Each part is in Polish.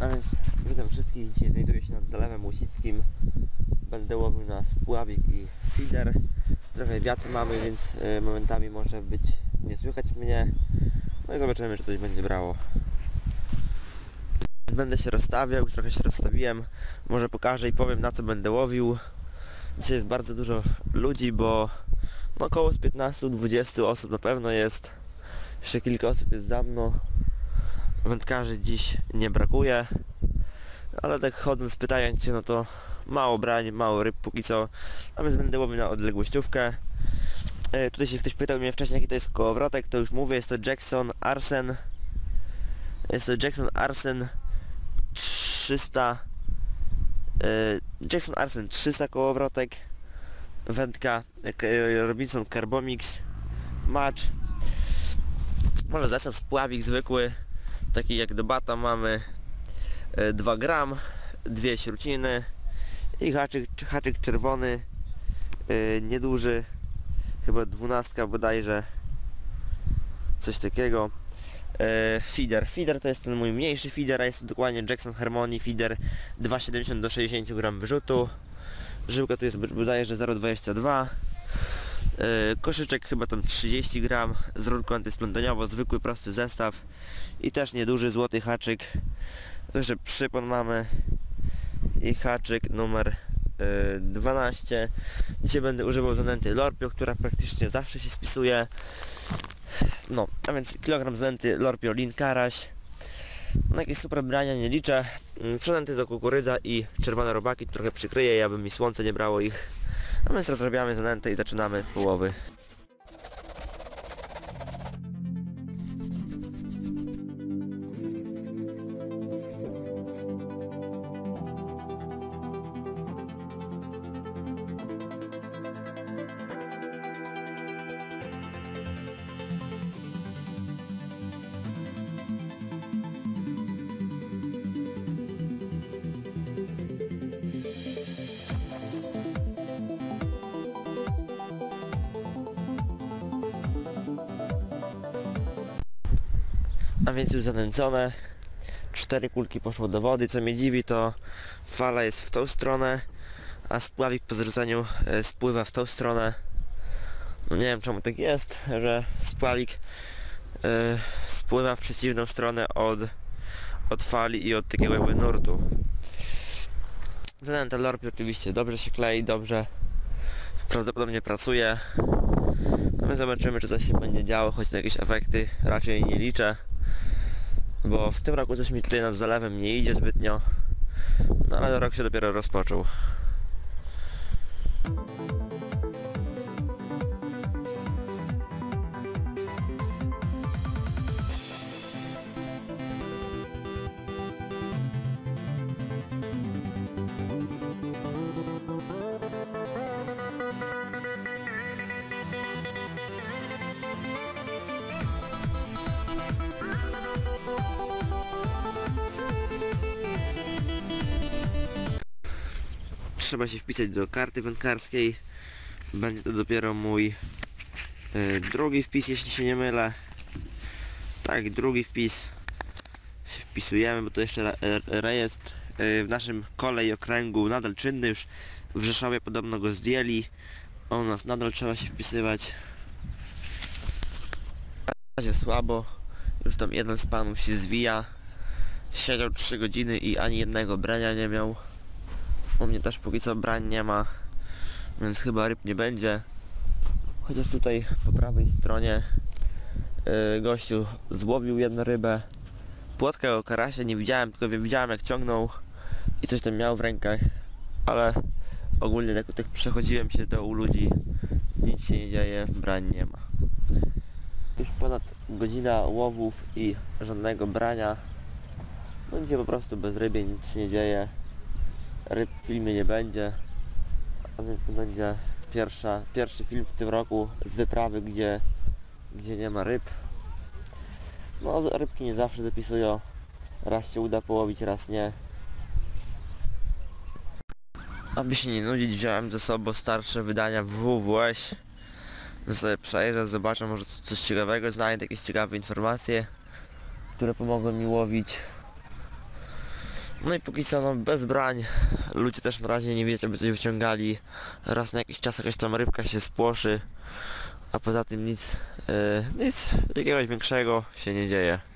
A więc witam wszystkich, dzisiaj znajduję się nad Zalewem Łusickim. Będę łowił na spławik i feeder. Trochę wiatr mamy, więc y, momentami może być nie słychać mnie. No i zobaczymy, czy coś będzie brało. Będę się rozstawiał, już trochę się rozstawiłem. Może pokażę i powiem na co będę łowił. Dzisiaj jest bardzo dużo ludzi, bo no około z 15-20 osób na pewno jest. Jeszcze kilka osób jest za mną. Wędkarzy dziś nie brakuje. Ale tak chodząc pytając się, no to mało brań, mało ryb póki co. A więc będę łowił na odległościówkę. E, tutaj się ktoś pytał mnie wcześniej jaki to jest kołowrotek, to już mówię, jest to Jackson Arsen. Jest to Jackson Arsen 300 e, Jackson Arsen 300 kołowrotek wędka e, Robinson Carbomix Match może zestaw spławik zwykły taki jak do bata mamy e, 2 gram dwie śruciny i haczyk, haczyk czerwony e, nieduży chyba dwunastka bodajże coś takiego e, feeder. Feeder to jest ten mój mniejszy feeder, a jest to dokładnie Jackson Harmony feeder 2,70 do 60 gram wyrzutu. Żyłka tu jest bodajże 0,22. E, koszyczek chyba tam 30 gram z rurką antysplątaniową, zwykły prosty zestaw i też nieduży złoty haczyk. Jeszcze przypon mamy i haczyk numer e, 12. Dzisiaj będę używał zanęty Lorpio, która praktycznie zawsze się spisuje. No, a więc kilogram zanęty Lorpio Lin Karaś. No jakieś super brania nie liczę. Mm, Przynęty do kukurydza i czerwone robaki trochę przykryję, aby mi słońce nie brało ich. A więc rozrabiamy zanętę i zaczynamy połowy. A więc już zanęcone. Cztery kulki poszło do wody. Co mnie dziwi to fala jest w tą stronę, a spławik po zrzuceniu e, spływa w tą stronę. No nie wiem czemu tak jest, że spławik e, spływa w przeciwną stronę od, od fali i od takiego jakby nurtu. Zanęta lorpi oczywiście dobrze się klei, dobrze prawdopodobnie pracuje. No my zobaczymy czy coś się będzie działo, choć na jakieś efekty raczej nie liczę. Bo w tym roku coś mi tutaj nad zalewem nie idzie zbytnio. No ale rok się dopiero rozpoczął. Trzeba się wpisać do karty wędkarskiej. Będzie to dopiero mój e, drugi wpis, jeśli się nie mylę. Tak, drugi wpis się wpisujemy, bo to jeszcze re- rejestr e, w naszym kole i okręgu nadal czynny. Już w Rzeszowie podobno go zdjęli. U nas nadal trzeba się wpisywać. Na razie słabo. Już tam jeden z panów się zwija. Siedział 3 godziny i ani jednego brania nie miał. U mnie też póki co brań nie ma, więc chyba ryb nie będzie. Chociaż tutaj po prawej stronie yy, gościu złowił jedną rybę. Płotkę o karasie nie widziałem, tylko widziałem jak ciągnął i coś tam miał w rękach, ale ogólnie jak tak przechodziłem się to u ludzi, nic się nie dzieje, brań nie ma. Już ponad godzina łowów i żadnego brania. No po prostu bez rybie nic się nie dzieje filmie nie będzie, a więc to będzie pierwsza, pierwszy film w tym roku z wyprawy, gdzie, gdzie nie ma ryb. No rybki nie zawsze zapisują, raz się uda połowić, raz nie. Aby się nie nudzić, wziąłem ze sobą starsze wydania WWŚ. Sobie przejrzę, zobaczę, może coś ciekawego znajdę, jakieś ciekawe informacje, które pomogą mi łowić. No i póki co no bez brań. Ludzie też na razie nie wiecie, by coś wyciągali. Raz na jakiś czas jakaś tam rybka się spłoszy. A poza tym nic, e, nic jakiegoś większego się nie dzieje.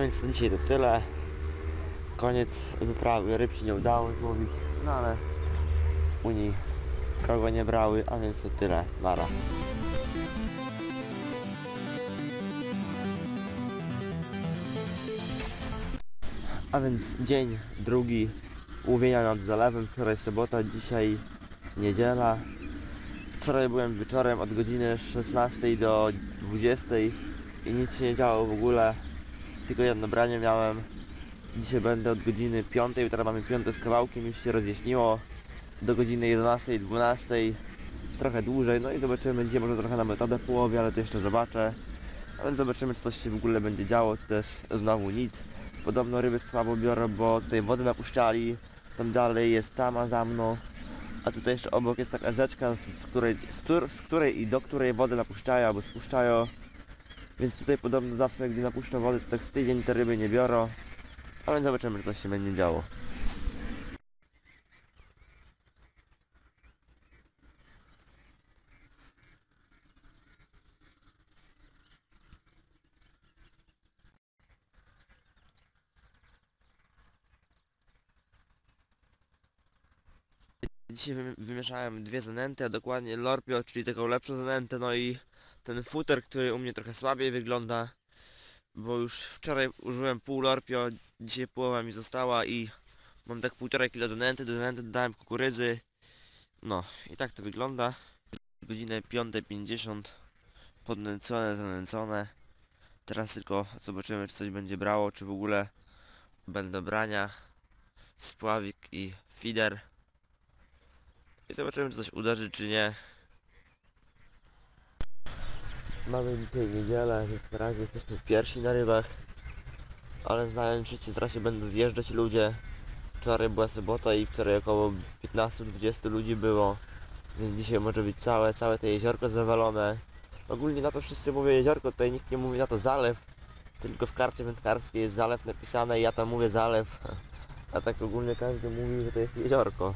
Więc na dzisiaj to tyle. Koniec wyprawy. Ryb się nie udało złowić, no ale Unii kogo nie brały, a więc to tyle. Mara. A więc dzień drugi łowienia nad zalewem. Wczoraj sobota, dzisiaj niedziela. Wczoraj byłem wieczorem od godziny 16 do 20 i nic się nie działo w ogóle tylko jedno branie miałem. Dzisiaj będę od godziny 5, teraz mamy 5 z kawałkiem, już się rozjaśniło. Do godziny 11, 12, trochę dłużej, no i zobaczymy, dzisiaj może trochę na metodę połowie, ale to jeszcze zobaczę. A więc zobaczymy, czy coś się w ogóle będzie działo, czy też znowu nic. Podobno ryby słabo biorą, bo tutaj wody napuszczali, tam dalej jest tama za mną. A tutaj jeszcze obok jest taka rzeczka, z, której, z, z której i do której wody napuszczają albo spuszczają. Więc tutaj podobno zawsze gdy napuszczą wody, to tak z tydzień te ryby nie biorą. A więc zobaczymy, czy coś się będzie działo. Dzisiaj wymi- wymieszałem dwie zanęty, a dokładnie Lorpio, czyli taką lepszą zanętę, no i ten futer, który u mnie trochę słabiej wygląda, bo już wczoraj użyłem pół Lorpio, dzisiaj połowa mi została i mam tak półtora kilo zanęty, do zanęty dodałem kukurydzy, no i tak to wygląda. Godzinę 5.50, podnęcone, zanęcone. Teraz tylko zobaczymy, czy coś będzie brało, czy w ogóle będą brania, spławik i feeder. I zobaczymy, czy coś uderzy, czy nie. Mamy dzisiaj niedzielę, na razie jesteśmy pierwsi na rybach. Ale znając życie, teraz się będą zjeżdżać ludzie. Wczoraj była sobota i wczoraj około 15-20 ludzi było. Więc dzisiaj może być całe, całe to jeziorko zawalone. Ogólnie na to wszyscy mówią jeziorko, tutaj nikt nie mówi na to zalew. Tylko w karcie wędkarskiej jest zalew napisane i ja tam mówię zalew. A tak ogólnie każdy mówi, że to jest jeziorko.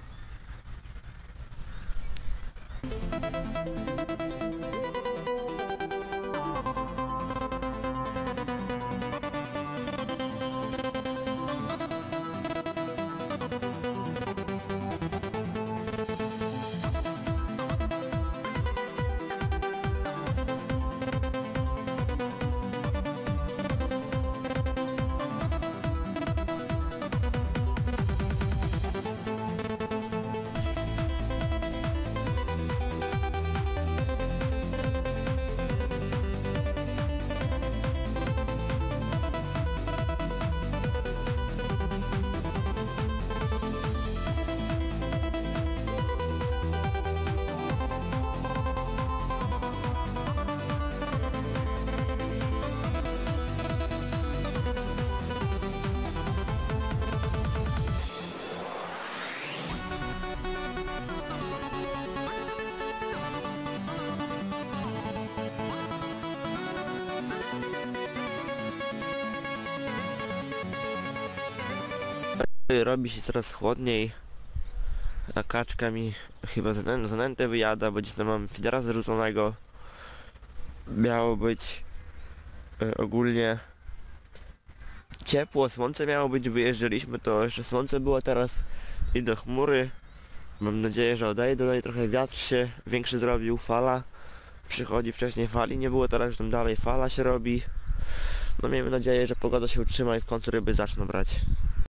Robi się coraz chłodniej. A kaczka mi chyba zanę- zanętę wyjada, bo gdzieś tam mam fidera zarzuconego. Miało być e, ogólnie ciepło, słońce miało być, wyjeżdżaliśmy, to jeszcze słońce było teraz i do chmury. Mam nadzieję, że no i trochę wiatr się większy zrobił, fala przychodzi, wcześniej fali nie było, teraz już tam dalej fala się robi. No miejmy nadzieję, że pogoda się utrzyma i w końcu ryby zaczną brać.